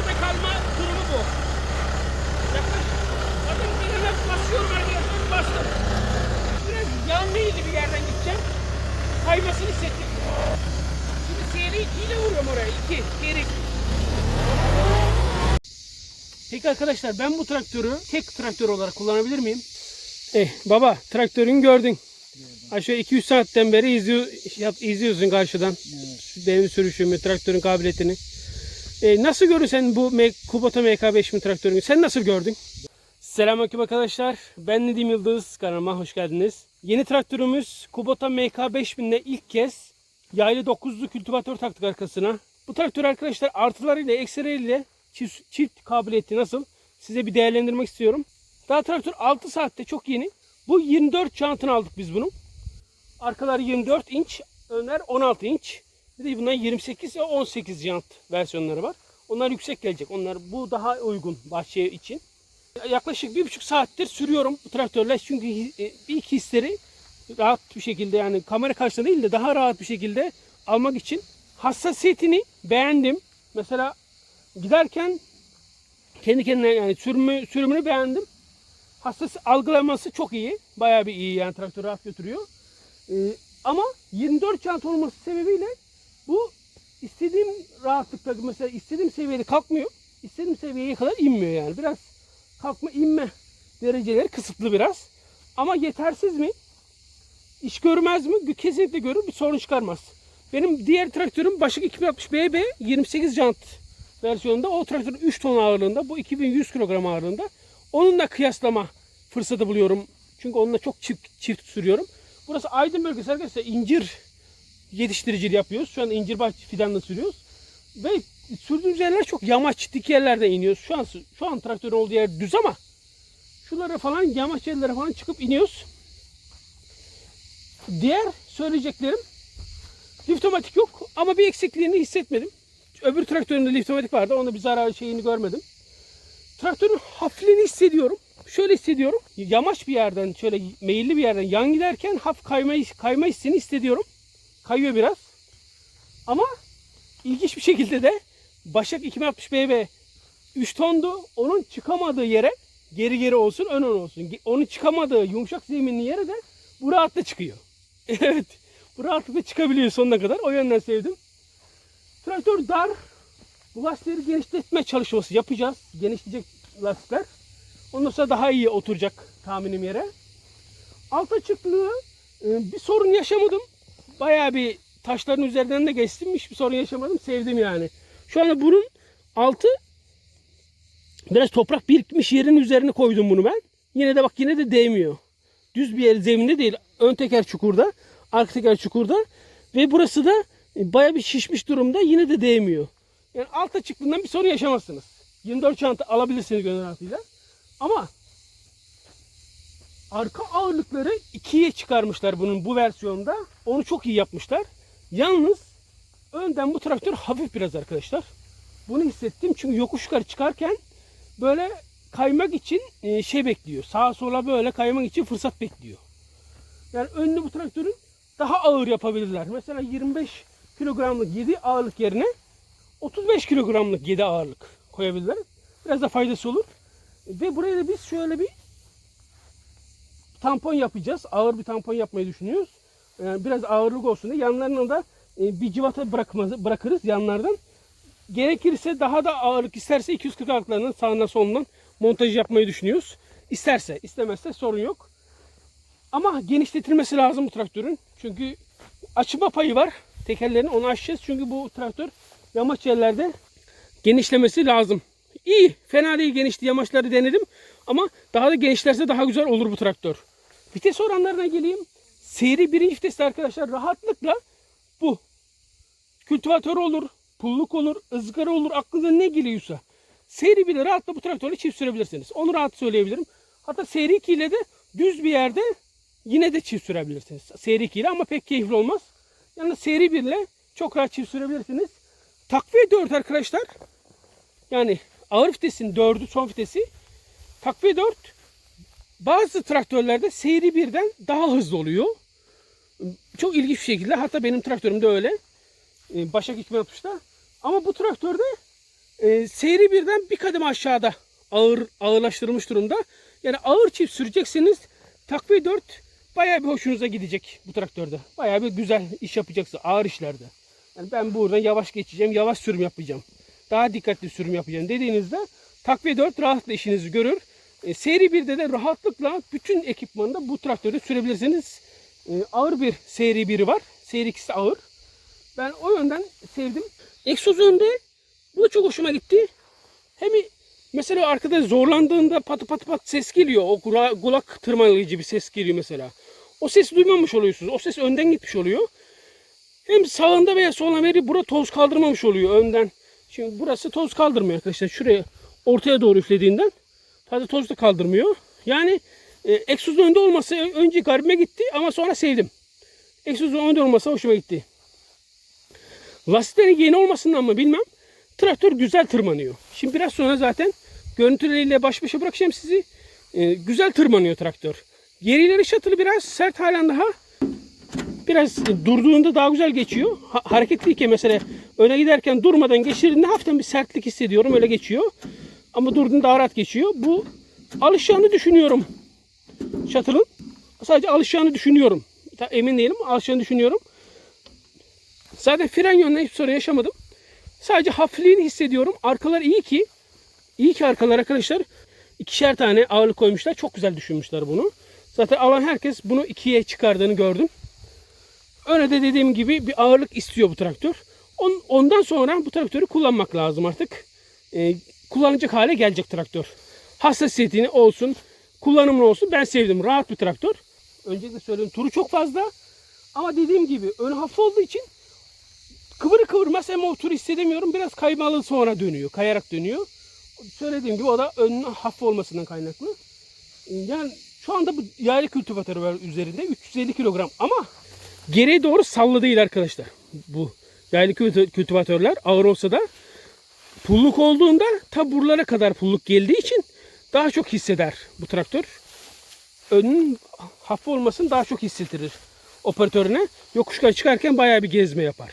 arkada kalma durumu bu. Yaklaş. Zaten birine basıyorum arkadaşlar. Bastım. Biraz yanlı eğili bir yerden gideceğim. Kaymasını hissettim. Şimdi seyri ikiyle vuruyorum oraya. İki. Geri. Peki arkadaşlar ben bu traktörü tek traktör olarak kullanabilir miyim? Eh baba traktörünü gördün. Aşağı 200 saatten beri izliyor, yap, izliyorsun karşıdan. Benim sürüşümü, traktörün kabiliyetini. E, nasıl görürsen bu Kubota MK5000 traktörünü sen nasıl gördün? Selamünaleyküm arkadaşlar. Ben Nedim Yıldız. Kanalıma hoş geldiniz. Yeni traktörümüz Kubota MK5000 ile ilk kez yaylı 9'lu kültivatör taktık arkasına. Bu traktör arkadaşlar artılarıyla eksileriyle çift, çift kabiliyeti nasıl size bir değerlendirmek istiyorum. Daha traktör 6 saatte çok yeni. Bu 24 jantını aldık biz bunun. Arkaları 24 inç, önler 16 inç. Bir de bunların 28 ve 18 jant versiyonları var. Onlar yüksek gelecek. Onlar bu daha uygun bahçe için. Yaklaşık bir buçuk saattir sürüyorum bu traktörle çünkü hi- ilk hisleri rahat bir şekilde yani kamera karşısında değil de daha rahat bir şekilde almak için hassasiyetini beğendim. Mesela giderken kendi kendine yani sürümü, sürümünü beğendim. Hassas algılaması çok iyi. Bayağı bir iyi yani traktör rahat götürüyor. Ee, ama 24 jant olması sebebiyle bu istediğim rahatlıkta mesela istediğim seviyede kalkmıyor. İstediğim seviyeye kadar inmiyor yani. Biraz kalkma inme dereceleri kısıtlı biraz. Ama yetersiz mi? İş görmez mi? Kesinlikle görür. Bir sorun çıkarmaz. Benim diğer traktörüm Başak 260 BB 28 jant versiyonunda. O traktörün 3 ton ağırlığında. Bu 2100 kilogram ağırlığında. Onunla kıyaslama fırsatı buluyorum. Çünkü onunla çok çift, çift sürüyorum. Burası Aydın bölgesi arkadaşlar. incir yetiştiriciliği yapıyoruz. Şu an incir bahçe fidanla sürüyoruz. Ve sürdüğümüz yerler çok yamaç, dik yerlerde iniyoruz. Şu an şu an traktörün olduğu yer düz ama şuralara falan yamaç yerlere falan çıkıp iniyoruz. Diğer söyleyeceklerim liftomatik yok ama bir eksikliğini hissetmedim. Öbür traktörümde liftomatik vardı. Onda bir zarar şeyini görmedim. Traktörün hafifliğini hissediyorum. Şöyle hissediyorum. Yamaç bir yerden, şöyle meyilli bir yerden yan giderken hafif kayma, kayma hissini hissediyorum. Kayıyor biraz. Ama ilginç bir şekilde de Başak 260 BB 3 tondu. Onun çıkamadığı yere geri geri olsun, ön ön olsun. Onun çıkamadığı yumuşak zeminli yere de bu rahatla çıkıyor. evet. Bu rahatlıkla çıkabiliyor sonuna kadar. O yönden sevdim. Traktör dar. Bu lastikleri genişletme çalışması yapacağız. Genişleyecek lastikler. Ondan sonra daha iyi oturacak tahminim yere. Alt açıklığı e, bir sorun yaşamadım. Bayağı bir taşların üzerinden de geçtim. Hiçbir sorun yaşamadım. Sevdim yani. Şu anda bunun altı biraz toprak birikmiş yerin üzerine koydum bunu ben. Yine de bak yine de değmiyor. Düz bir yer zeminde değil. Ön teker çukurda. Arka teker çukurda. Ve burası da bayağı bir şişmiş durumda. Yine de değmiyor. Yani alt açıklığından bir sorun yaşamazsınız. 24 çanta alabilirsiniz gönül rahatlığıyla. Ama arka ağırlıkları ikiye çıkarmışlar bunun bu versiyonda. Onu çok iyi yapmışlar. Yalnız önden bu traktör hafif biraz arkadaşlar. Bunu hissettim çünkü yokuş yukarı çıkarken böyle kaymak için e, şey bekliyor. Sağa sola böyle kaymak için fırsat bekliyor. Yani önlü bu traktörün daha ağır yapabilirler. Mesela 25 kilogramlık 7 ağırlık yerine 35 kilogramlık 7 ağırlık koyabilirler. Biraz da faydası olur. Ve buraya da biz şöyle bir tampon yapacağız. Ağır bir tampon yapmayı düşünüyoruz. Yani biraz ağırlık olsun diye. Yanlarına da e, bir civata bırakmaz, bırakırız yanlardan. Gerekirse daha da ağırlık isterse 240 ağırlıklarının sağından solundan montaj yapmayı düşünüyoruz. İsterse, istemezse sorun yok. Ama genişletilmesi lazım bu traktörün. Çünkü açma payı var. Tekerlerini onu aşacağız. Çünkü bu traktör yamaç yerlerde genişlemesi lazım. İyi, fena değil genişti yamaçları denedim. Ama daha da genişlerse daha güzel olur bu traktör. Vites oranlarına geleyim. Seri birinci viteste arkadaşlar rahatlıkla bu. Kültivatör olur, pulluk olur, ızgara olur, aklınıza ne geliyorsa. Seri bir rahatla bu traktörle çift sürebilirsiniz. Onu rahat söyleyebilirim. Hatta seri 2 ile de düz bir yerde yine de çift sürebilirsiniz. Seri 2 ile ama pek keyifli olmaz. Yani seri 1 ile çok rahat çift sürebilirsiniz. Takviye 4 arkadaşlar. Yani ağır vitesin 4'ü son vitesi. Takviye 4 bazı traktörlerde seri birden daha hızlı oluyor. Çok ilginç bir şekilde hatta benim traktörüm de öyle. Ee, Başak 2060'da. Ama bu traktörde e, seyri birden bir kademe aşağıda ağır ağırlaştırılmış durumda. Yani ağır çift süreceksiniz. Takviye 4 bayağı bir hoşunuza gidecek bu traktörde. Bayağı bir güzel iş yapacaksınız ağır işlerde. Yani ben buradan yavaş geçeceğim, yavaş sürüm yapacağım. Daha dikkatli sürüm yapacağım dediğinizde takviye 4 rahatla işinizi görür. E, seri 1'de de rahatlıkla bütün ekipmanı bu traktörde sürebilirsiniz. E, ağır bir seri 1'i var. Seri 2'si ağır. Ben o yönden sevdim. Egzoz önde. Bu da çok hoşuma gitti. Hem mesela arkada zorlandığında patı patı pat ses geliyor. O kula- kulak tırmalayıcı bir ses geliyor mesela. O sesi duymamış oluyorsunuz. O ses önden gitmiş oluyor. Hem sağında veya soluna veri bura toz kaldırmamış oluyor önden. Şimdi burası toz kaldırmıyor arkadaşlar. Şuraya ortaya doğru üflediğinden fazla toz da kaldırmıyor. Yani e, egzozun önde olması önce garibime gitti ama sonra sevdim. Egzozun önde olması hoşuma gitti. Lastiklerin yeni olmasından mı bilmem. Traktör güzel tırmanıyor. Şimdi biraz sonra zaten görüntüleriyle baş başa bırakacağım sizi. E, güzel tırmanıyor traktör. Gerileri şatılı biraz sert halen daha. Biraz durduğunda daha güzel geçiyor. Ha, hareketliyken mesela öne giderken durmadan geçirdiğinde hafiften bir sertlik hissediyorum. Öyle geçiyor. Ama durduğunda rahat geçiyor. Bu alışacağını düşünüyorum. Shuttle'ın. Sadece alışacağını düşünüyorum. Emin değilim alışacağını düşünüyorum. Zaten fren yönünden hiç sorun yaşamadım. Sadece hafifliğini hissediyorum. Arkalar iyi ki. iyi ki arkalar arkadaşlar. ikişer tane ağırlık koymuşlar. Çok güzel düşünmüşler bunu. Zaten alan herkes bunu ikiye çıkardığını gördüm. Öne de dediğim gibi bir ağırlık istiyor bu traktör. On- Ondan sonra bu traktörü kullanmak lazım artık. Ee, kullanacak hale gelecek traktör. Hassasiyetini olsun, kullanımlı olsun. Ben sevdim. Rahat bir traktör. Öncelikle söyleyeyim turu çok fazla. Ama dediğim gibi ön hafif olduğu için kıvırı kıvırmaz hem o turu hissedemiyorum. Biraz kaymalı sonra dönüyor. Kayarak dönüyor. Söylediğim gibi o da önün hafif olmasından kaynaklı. Yani şu anda bu yaylı kültivatörü var üzerinde 350 kilogram ama geriye doğru sallı değil arkadaşlar. Bu yaylı kültivatörler ağır olsa da pulluk olduğunda ta buralara kadar pulluk geldiği için daha çok hisseder bu traktör. Önün hafif olmasını daha çok hissettirir operatörüne. Yokuştan çıkarken bayağı bir gezme yapar.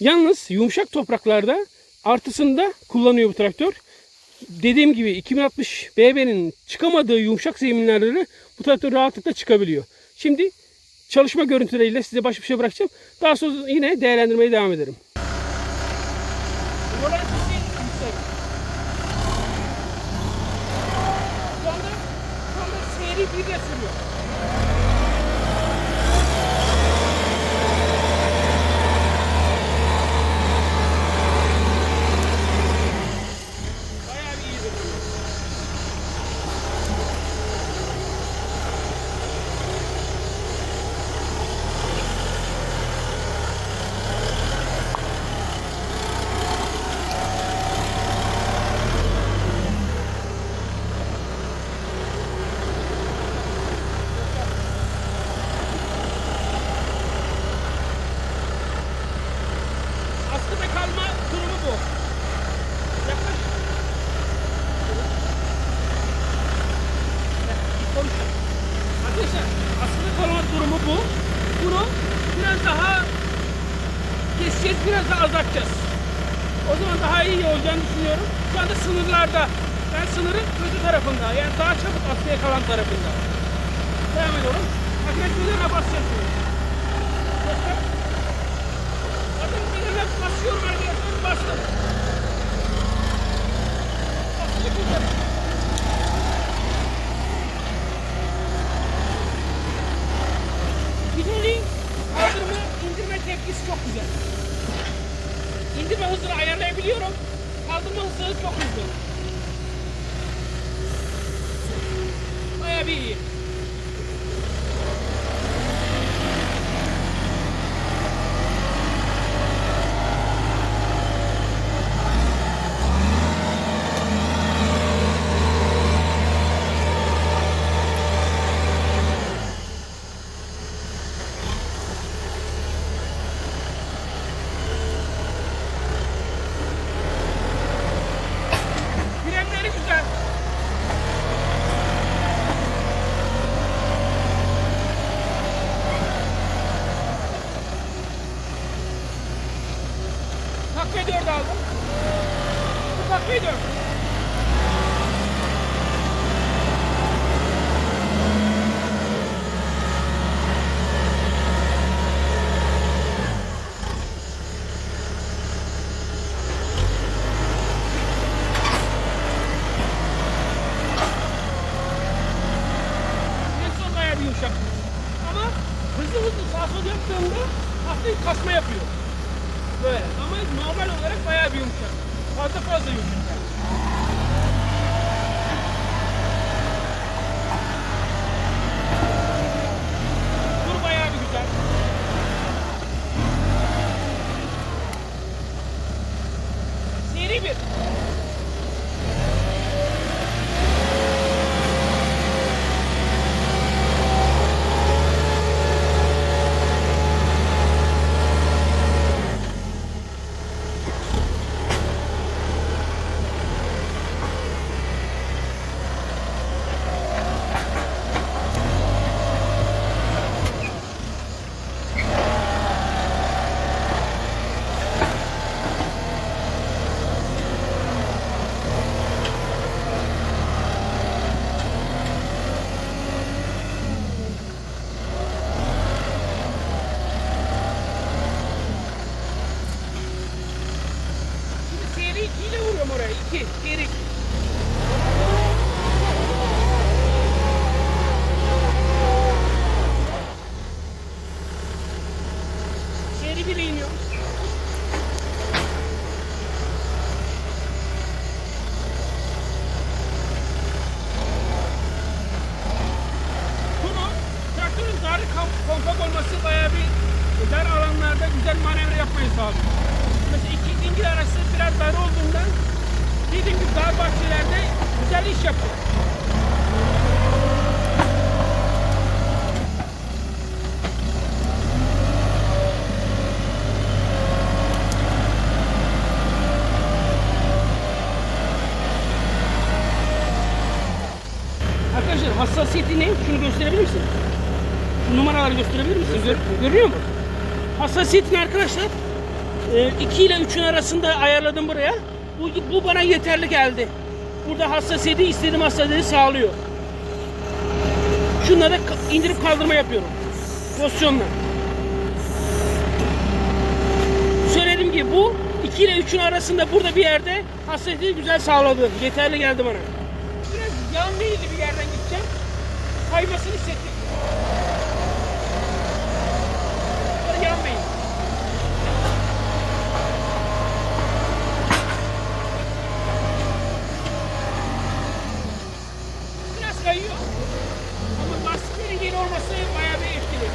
Yalnız yumuşak topraklarda artısında kullanıyor bu traktör. Dediğim gibi 2060 BB'nin çıkamadığı yumuşak zeminlerde bu traktör rahatlıkla çıkabiliyor. Şimdi çalışma görüntüleriyle size baş başa bırakacağım. Daha sonra yine değerlendirmeye devam ederim. Şu anda, şu anda seri bir de sürüyor. Bayağı bir iyi duruyor. Askıda kalma durumu bu. Yaklaş. Konuş. Arkadaşlar askıda kalma durumu bu. Bunu biraz daha keseceğiz, biraz daha azaltacağız. O zaman daha iyi olacağını düşünüyorum. Şu anda sınırlarda. Ben sınırın kötü tarafında. Yani daha çabuk askıya kalan tarafında. Devam ediyorum. Basacağım şimdi. Göster. Zaten benim basıyorum arkadaşlar bastım. Bastım yukarı. Videonun kaldırma, indirme tepkisi çok güzel. İndirme hızını ayarlayabiliyorum. Kaldırma hızı çok hızlı. Bayağı bir iyi. Frenleri güzel. Bak mıydı? En son bayağı bir yumuşak. Ama hızlı hızlı sağ sol yaptığımda hafif kasma yapıyor. Böyle ama normal olarak bayağı bir yumuşak. Fazla fazla yumuşak. yani. Dur bayağı bir güzel. Seri bir. Şimdi seri 2 ile vuruyorum oraya. 2. Seri 2. Seri 1'e iniyorum. Bunu traktörün dar kam- kompakt olması bayağı bir dar alanlarda güzel manevra yapmayı sağlıyor. Mesela iki dingil arası biraz dar olduğundan dediğim gibi dar bahçelerde yapıyor. Arkadaşlar hassasiyeti ne? Şunu gösterebilir misin? Şu numaraları gösterebilir misin? Gör- görüyor musun? Hassasiyetini arkadaşlar 2 ile 3'ün arasında ayarladım buraya. Bu, bu bana yeterli geldi. Burada hassasiyeti istediğim hassasiyeti sağlıyor. Şunları indirip kaldırma yapıyorum. Pozisyonla. Söylediğim gibi bu 2 ile 3'ün arasında burada bir yerde hassasiyeti güzel sağladı. Yeterli geldi bana. Biraz yan meyilli bir yerden gideceğim. Kaymasını hissettim. Böyle yan meyil. Biraz kayıyor. Ama lastiklerin yeni olması bayağı bir etkili.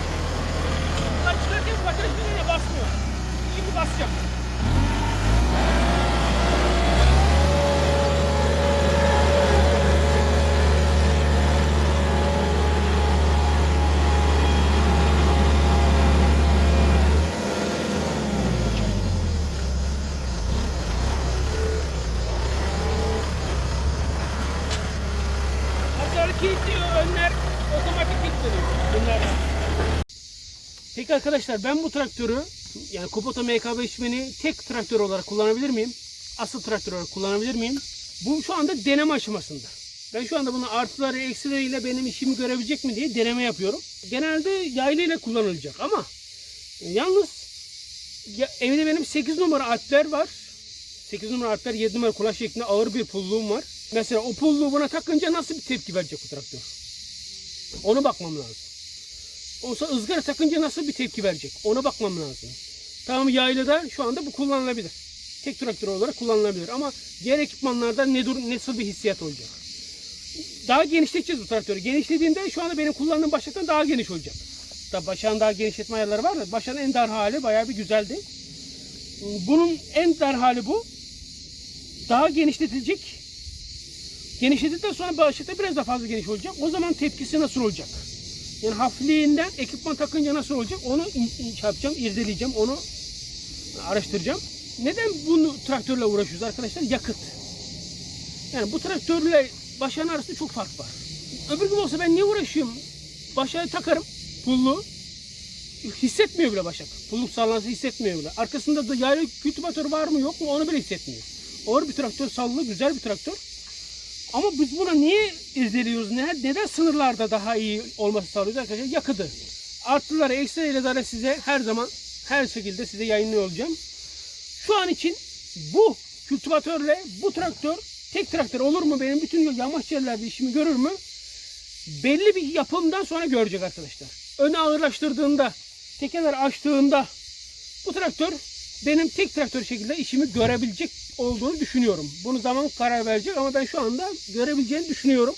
Buradan çıkarken pataj birine basmıyor. Şimdi basacağım. Kilitliyor, önler otomatik kilitleniyor. Bunlardan. Peki arkadaşlar ben bu traktörü yani Kubota MK5000'i tek traktör olarak kullanabilir miyim? Asıl traktör olarak kullanabilir miyim? Bu şu anda deneme aşamasında. Ben şu anda bunu artıları eksileriyle benim işimi görebilecek mi diye deneme yapıyorum. Genelde yaylı ile kullanılacak ama e, yalnız ya, evde benim 8 numara alpler var. 8 numara alpler 7 numara kulaç şeklinde ağır bir pulluğum var. Mesela o pulluğu buna takınca nasıl bir tepki verecek bu traktör? Onu bakmam lazım. Olsa ızgara takınca nasıl bir tepki verecek? Ona bakmam lazım. Tamam yaylada şu anda bu kullanılabilir. Tek traktör olarak kullanılabilir ama diğer ekipmanlarda ne dur nasıl bir hissiyat olacak? Daha genişleteceğiz bu traktörü. Genişlediğinde şu anda benim kullandığım başlıktan daha geniş olacak. Tabi başağın daha genişletme ayarları var da başağın en dar hali bayağı bir güzeldi. Bunun en dar hali bu. Daha genişletilecek. Genişledikten sonra başlıkta biraz daha fazla geniş olacak. O zaman tepkisi nasıl olacak? Yani hafifliğinden ekipman takınca nasıl olacak onu şey yapacağım, irdeleyeceğim, onu araştıracağım. Neden bunu traktörle uğraşıyoruz arkadaşlar? Yakıt. Yani bu traktörle başağın arasında çok fark var. öbür gün olsa ben niye uğraşıyorum? Başa takarım pullu. Hissetmiyor bile Başak. Pulluk sallantısı hissetmiyor bile. Arkasında da yaylı kültivatör var mı yok mu onu bile hissetmiyor. Ağır bir traktör, sallı, güzel bir traktör. Ama biz buna niye irdeliyoruz? Ne, neden sınırlarda daha iyi olması sağlıyoruz arkadaşlar? Yakıtı. Artıları, eksileriyle zaten size her zaman her şekilde size yayınlıyor olacağım. Şu an için bu kültivatörle bu traktör tek traktör olur mu? Benim bütün yamaç yerlerde işimi görür mü? Belli bir yapımdan sonra görecek arkadaşlar. Önü ağırlaştırdığında, tekeler açtığında bu traktör benim tek traktör şekilde işimi görebilecek olduğunu düşünüyorum. Bunu zaman karar verecek ama ben şu anda görebileceğini düşünüyorum.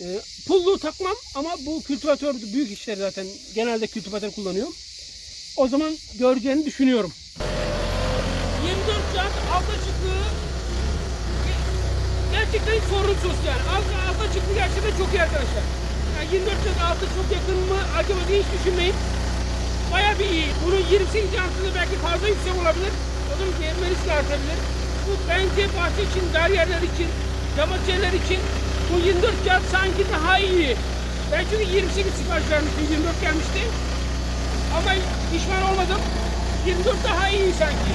E, pulluğu takmam ama bu kültivatör büyük işler zaten genelde kültivatör kullanıyorum. O zaman göreceğini düşünüyorum. 24 saat alta çıktığı gerçekten sorunsuz yani. Alta, alta çıktı gerçekten çok iyi arkadaşlar. Yani 24 saat alta çok yakın mı acaba diye hiç düşünmeyin. Baya bir iyi. Bunun 28 artısı belki fazla yüksek olabilir. O zaman riski artabilir. Bu bence bahçe için, dar yerler için, yamaç yerler için bu 24 saat sanki daha iyi. Ben çünkü 28 sipariş vermiştim, 24 gelmişti. Ama pişman olmadım. 24 daha iyi sanki.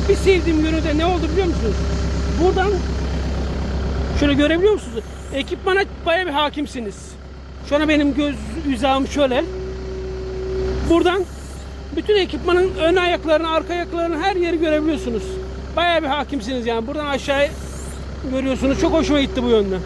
Arkadaşlar bir sevdiğim yönü ne oldu biliyor musunuz? Buradan şöyle görebiliyor musunuz? Ekipmana baya bir hakimsiniz. Şu an benim göz hizam şöyle. Buradan bütün ekipmanın ön ayaklarını, arka ayaklarını her yeri görebiliyorsunuz. Baya bir hakimsiniz yani. Buradan aşağıya görüyorsunuz. Çok hoşuma gitti bu yönden.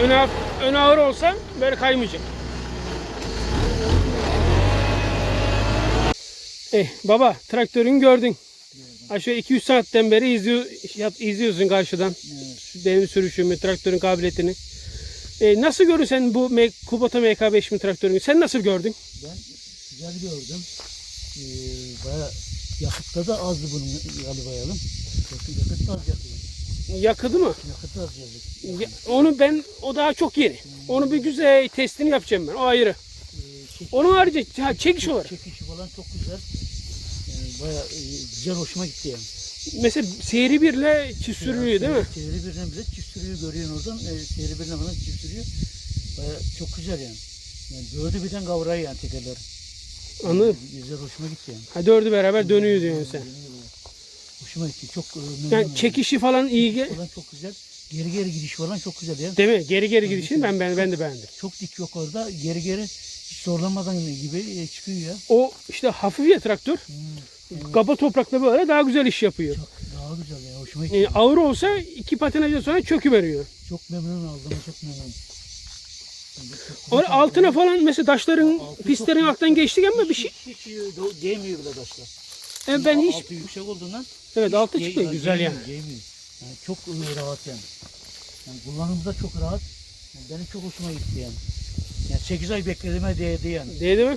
Bakın ön, ağ- ön ağır olsa böyle kaymayacak. Eh baba traktörün gördün. Aşağı 200 saatten beri izliyor, yap, izliyorsun karşıdan. Benim sürüşümü, traktörün kabiliyetini. Eh, nasıl görün sen bu M- Kubota MK5000 traktörünü? Sen nasıl gördün? Ben güzel gördüm. Ee, baya yakıtta da azdı bunun galibayalım. Yakıt, yakıt da az yakıyor. Yakıdı mı? Yakıt da az yakıyor. Ya- onu ben, o daha çok yeni. Onu bir güzel testini yapacağım ben. O ayrı. Ee, çek- Onun harici ha, çekiş olarak. Çekişi falan çok güzel. Yani baya e, güzel hoşuma gitti yani. Mesela seri birle çift sürülüyor değil mi? Seyri birine bile çift sürüyü görüyorsun oradan. E, seyri birine falan çift sürüyü. Baya çok güzel yani. Yani dördü birden kavrayı yani tekerler. Anladım. Güzel hoşuma gitti yani. Ha dördü beraber dönüyor diyorsun sen. Hoşuma gitti. Çok e, memnunum. Yani çekişi falan iyi. ge- falan çok güzel. Geri geri gidiş falan çok güzel ya. Değil mi? Geri geri gidişini ben ben, ben de beğendim. Çok dik yok orada. Geri geri hiç zorlamadan gibi e, çıkıyor ya. O işte hafif ya traktör. Kaba toprakta böyle daha güzel iş yapıyor. Çok daha güzel ya. Hoşuma gitti. Yani ağır olsa iki patinajdan sonra çöküveriyor. Çok memnun oldum. Çok memnun. Orada altına falan mesela taşların, Altı pistlerin çok- altından geçtik ama bir şey. Hiç, hiç do- değmiyor bile taşlar. Yani ben hiç Altı yüksek olduğundan evet altı hiç çıkıyor güzel yani. değmiyor. Yani çok e, rahat yani. yani kullanımda çok rahat. Yani benim çok hoşuma gitti yani. Yani 8 ay beklediğime değdi yani. Değil mi?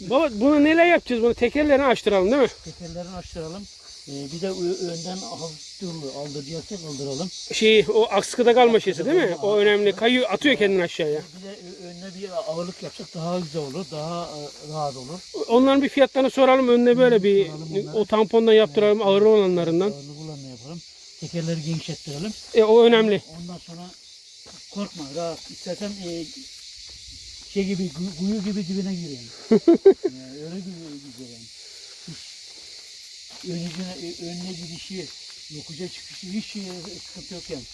Değdi. Baba bunu neler yapacağız? Bunu tekerlerini açtıralım değil mi? Tekerlerini açtıralım. Ee, bir de önden hafif durulu aldıracaksak aldıralım. Şey o askıda kalma şeysi değil mi? O önemli. Kayıyor atıyor kendini aşağıya. Bir de önüne bir ağırlık yapsak daha güzel olur. Daha e, rahat olur. Onların bir fiyatlarını soralım. Önüne böyle bir Soralım o tampondan yaptıralım ağır olanlarından. Ağırlık olanla yapalım. Tekerleri genişlettirelim. E, o önemli. Ondan sonra korkma rahat. İstersen e, şey gibi kuyu gibi dibine gir yani. yani öyle gibi. Hiç önüne, önüne gidişi, yokuca çıkışı hiç e, sıkıntı yok yani.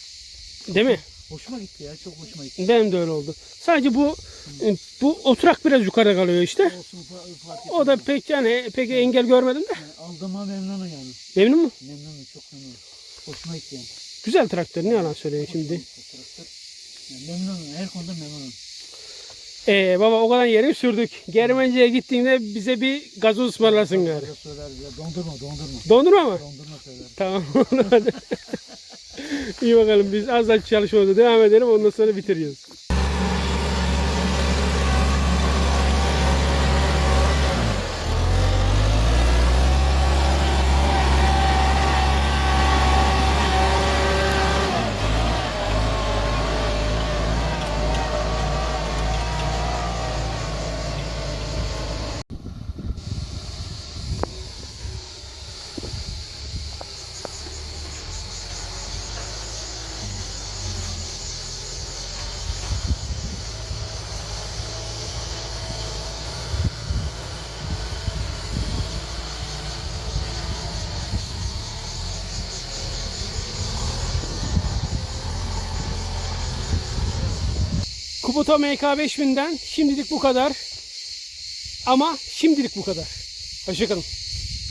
Değil mi? Hoşuma gitti ya. Çok hoşuma gitti. Benim de öyle oldu. Sadece bu bu oturak biraz yukarıda kalıyor işte. Olsun O da pek yani pek engel görmedim de. Yani aldığıma memnunum yani. Memnun mu? Memnunum. Çok memnunum. Hoşuma gitti yani. Güzel traktör. Ne yalan söyleyeyim şimdi. Traktör. Yani memnunum. Her konuda memnunum. Ee, baba o kadar yeri sürdük. Germenci'ye gittiğinde bize bir gazoz ısmarlasın gari. Söyleriz ya. Dondurma dondurma. Dondurma mı? Dondurma söyler. Tamam. İyi bakalım biz az daha çalışmamıza devam edelim ondan sonra bitiriyoruz. Kubota MK5000'den şimdilik bu kadar. Ama şimdilik bu kadar. Hoşçakalın.